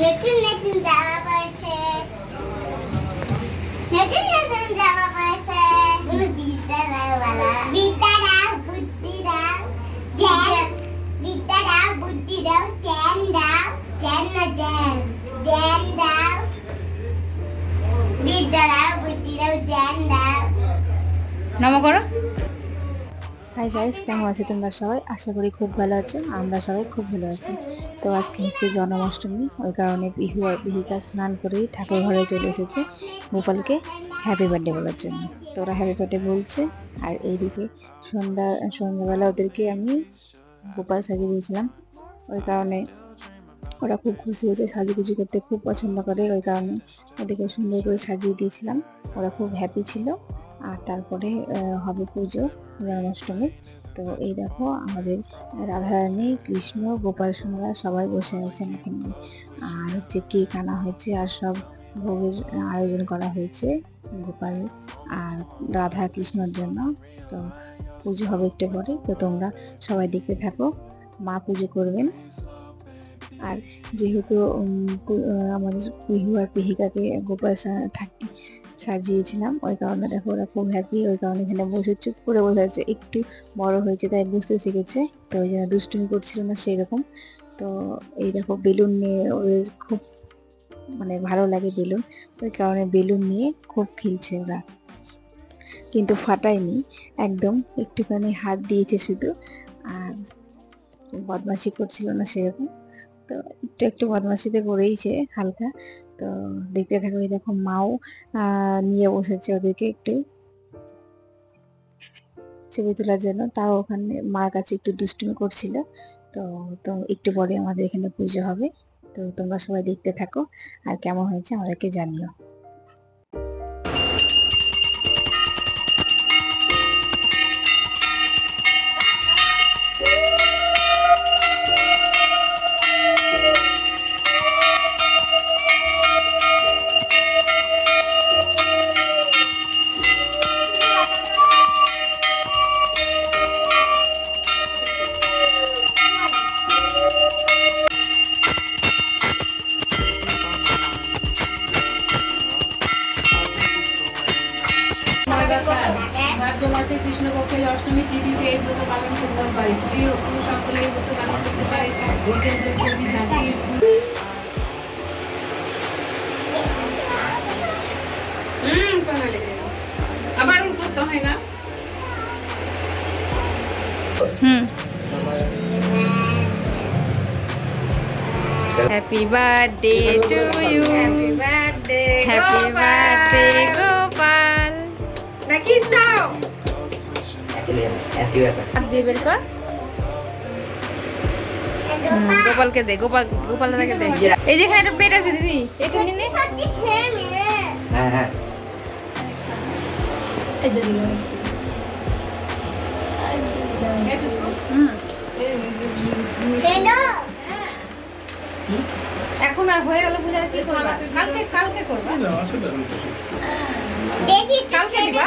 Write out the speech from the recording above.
নতুন নতুন জামা পড়েছে নতুন নতুন জামা বুদ্ধি দাও জ্ঞান বুদ্ধি দাও জ্ঞান দাও জ্ঞান না জ্ঞান জ্ঞান দাও বিদ্যা বুদ্ধি দাও জ্ঞান দাও নম করো হাই গাইস কেমন আছো তোমরা সবাই? আশা করি খুব ভালো আছো, আমরা সবাই খুব ভালো আছি। তো আজকে হচ্ছে জন্মাষ্টমী, ওই কারণে বিহু আর বিহিকা স্নান করেই ঠাকুর ঘরে চলে এসেছে গোপালকে হ্যাপি বার্থডে বলার জন্য। তো ওরা হ্যাপি বার্থডে বলছে, আর এইদিকে সন্ধ্যা, সন্ধ্যাবেলা ওদেরকে আমি গোপাল সাজিয়ে দিয়েছিলাম। ওই কারণে ওরা খুব খুশি হয়েছে, সাজুগুজু করতে খুব পছন্দ করে, ওই কারণে ওদেরকে সুন্দর করে সাজিয়ে দিয়েছিলাম। ওরা খুব হ্যাপি ছিল। আর তারপরে হবে পুজো জন্মাষ্টমী তো এই দেখো, আমাদের রাধারানী, কৃষ্ণ, গোপাল সোনারা সবাই বসে আছেন এখানে। আর হচ্ছে কেক আনা হয়েছে, আর সব ভোগের আয়োজন করা হয়েছে গোপাল আর রাধা কৃষ্ণর জন্য। তো পুজো হবে একটু পরে, তো তোমরা সবাই দেখতে থাকো, মা পুজো করবেন। আর যেহেতু আমাদের পিহু আর পিহিকাকে গোপাল ঠাকুর সাজিয়েছিলাম। ওই কারণে দেখো ওরা খুব হ্যাপি ওই কারণে এখানে বসে চুপ করে বসে আছে। একটু বড় হয়েছে, তাই বুঝতে শিখেছে। তো ওই জন্য দুষ্টুমি করছিল না সেরকম। তো এই দেখো বেলুন নিয়ে ওদের খুব মানে ভালো লাগে বেলুন। ওই কারণে বেলুন নিয়ে খুব খেলছে ওরা। কিন্তু ফাটায়নি, একদম একটুখানি হাত দিয়েছে শুধু। আর বদমাশি করছিল না সেরকম। তো একটু একটু বদমাশিতে পড়েইছে হালকা। তো দেখতে থাকো, এই দেখো মাও নিয়ে বসেছে ওদেরকে একটু। ছবি তোলার জন্য। তাও ওখানে মার কাছে একটু দুষ্টুমি করছিল। তো তো একটু পরে আমাদের এখানে পুজো হবে। তো তোমরা সবাই দেখতে থাকো। আর কেমন হয়েছে আমাদেরকে জানিও। ভাদ্র মাসে কৃষ্ণপক্ষের অষ্টমী তিথিতে এই ব্রত পালন করতে পারে স্ত্রী ও পুরুষ সকলে এই ব্রত পালন করতে পারে। পালা লেগে গেল। আবার করতে হয় না। হুম। Happy birthday to you happy birthday happy birthday Gopal দিয়ে বের কর। গোপালকে দে গোপাল গোপাল দাদাকে দে। এই যে এখানে একটা পেট আছে দিদি এটা নিয়ে নে। সত্যি ছেলে হ্যাঁ হ্যাঁ। এখন আর হয়ে গেল পূজা কি করবা? কালকে কালকে করবা। দেখি কালকে দিবা?